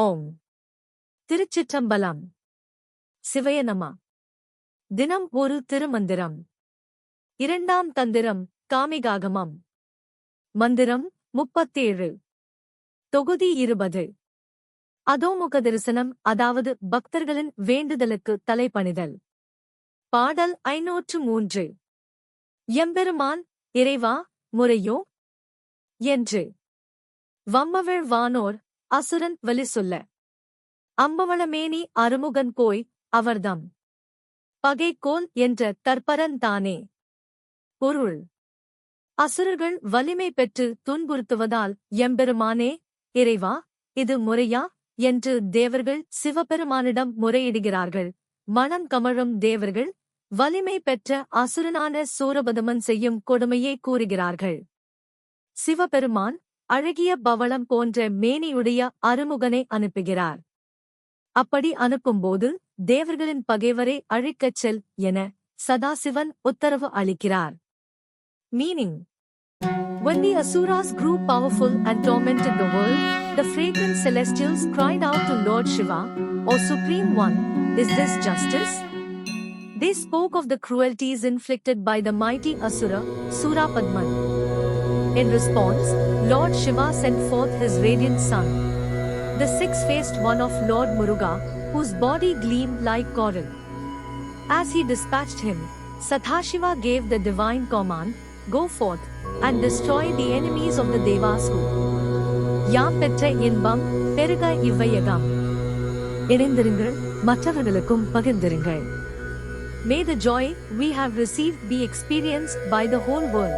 ஓம். திருச்சிற்றம்பலம். சிவயனமா. தினம் ஒரு திருமந்திரம். இரண்டாம் தந்திரம் காமிகாகமம். மந்திரம் முப்பத்தேழு. தொகுதி இருபது. அதோமுக தரிசனம் அதாவது பக்தர்களின் வேண்டுதலுக்கு தலைபணிதல் பாடல் ஐநூற்று மூன்று. எம்பெருமான் இறைவா முறையோ? என்று. வம்மவிழ் வானோர் அசுரன் வலி சொல்ல. அம்பவளமேனி அருமுகன் போய் அவர்தம். பகைக்கோல் என்ற தற்பரன் தானே. பொருள். அசுரர்கள் வலிமை பெற்று துன்புறுத்துவதால் எம்பெருமானே இறைவா இது முறையா? என்று தேவர்கள் சிவபெருமானிடம் முறையிடுகிறார்கள். மனம் கமழும் தேவர்கள் வலிமை பெற்ற அசுரனான சூரபதமன் செய்யும் கொடுமையை கூறுகிறார்கள். சிவபெருமான் அழகிய பவளம் போன்ற மேனியுடைய அருமுகனை அனுப்புகிறார் அப்படி அனுப்பும்போது தேவர்களின் பகைவரை அழிக்கச் செல் என சதாசிவன் உத்தரவு அளிக்கிறார் meaning When the Asuras grew powerful and tormented the world, the fragrant celestials cried out to Lord Shiva, O Supreme One, is this justice? They spoke of the cruelties inflicted by the mighty Asura, Surapadman. In response, Lord Shiva sent forth his radiant son, the six-faced one of Lord Muruga, whose body gleamed like coral. As he dispatched him, Sathashiva gave the divine command, Go forth and destroy the enemies of the Devas who யாம் பெற்ற இன்பம் பெருக இவ்வையகம் இணைந்திருங்கள் மற்றவர்களுக்கும் பகிர்ந்திருங்கள் May the joy we have received be experienced by the whole world.